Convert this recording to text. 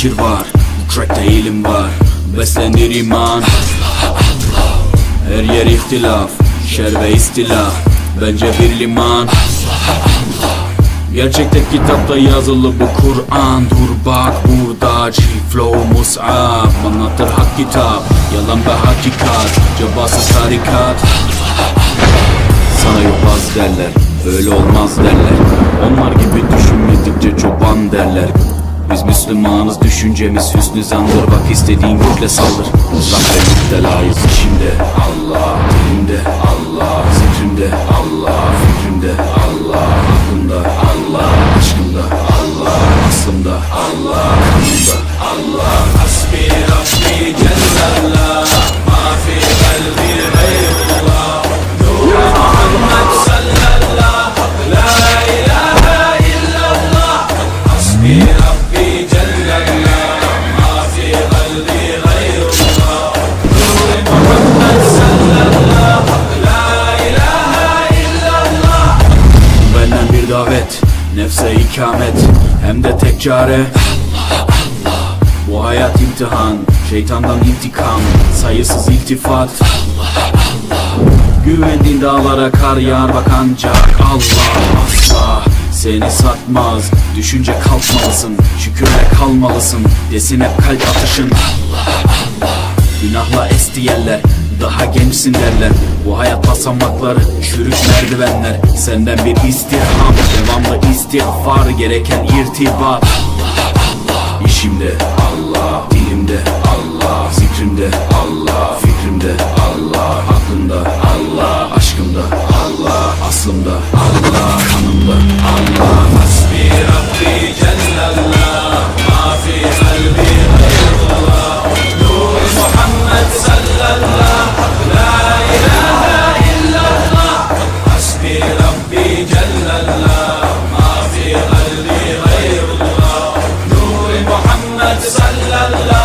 fikir var Bu trackte ilim var Beslenir iman. Her yer ihtilaf Şer ve istilaf Bence bir liman. Gerçekte kitapta yazılı bu Kur'an. Dur bak burada G-Flow Mus'ab Anlatır hak kitap Yalan ve hakikat Cebasız tarikat Sana yobaz derler Öyle olmaz derler. Onlar gibi düşünmedikçe çoban derler biz Müslümanız düşüncemiz hüsnü zandır. Bak istediğin güçle saldır. Uzak ve müptelayız içimde Allah davet Nefse ikamet. Hem de tek çare. Bu hayat imtihan. Şeytandan intikam. Sayısız iltifat. Güvendiğin dağlara kar yağar bak ancak Allah asla seni satmaz. Düşünce kalkmalısın Şükürle kalmalısın. Desin hep kalp atışın Günahla es diyerler daha gençsin derler. Bu hayat basamaklar, çürük merdivenler. Senden bir istirham, devamlı istiğfar Gereken irtibat İşimde Allah, dilimde Allah Zikrimde Allah, fikrimde Allah Aklımda Allah, aşkımda Allah Aslımda Allah. ربي جل الله ما غير الله. نور محمد صلى الله